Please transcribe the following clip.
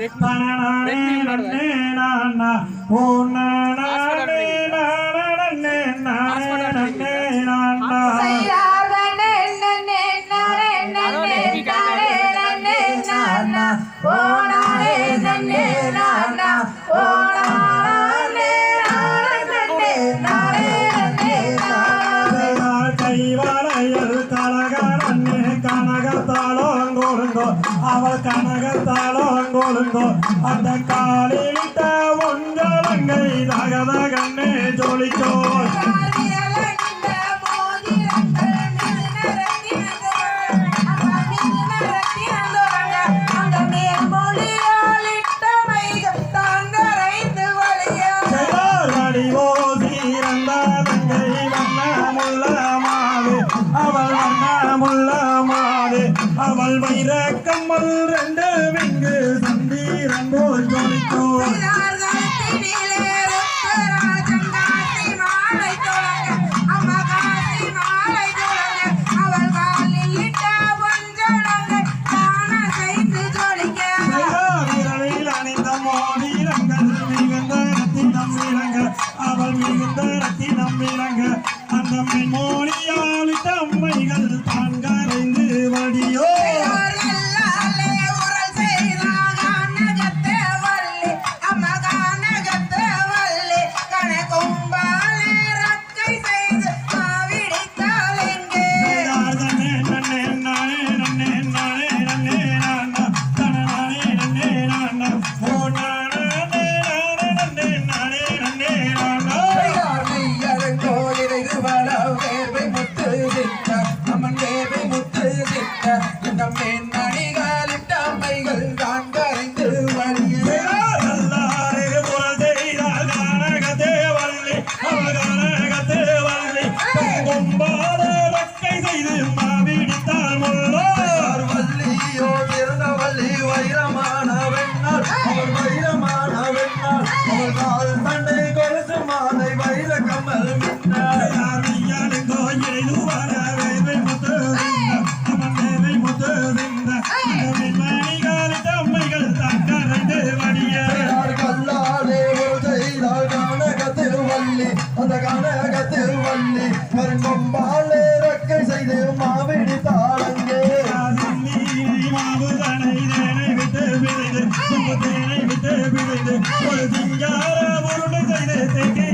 Wait ಮಾಡಿ கொழுந்தோ அந்த காலிலிட்ட உங்களங்கை தகதகண்ணே ஜொலிக்கோ. அவள் வைர கம்மல் ரெண்டு விங்கு மீனங்க அந்த மீன் pena, una. சேர்த்து வள்ளி கருங்கொம்பால் இறக்கை செய்து மாவிடி தாளங்கு. மாவு விட்டு விதைந்து ஒரு சிங்கார உருளை செய்து தேங்கி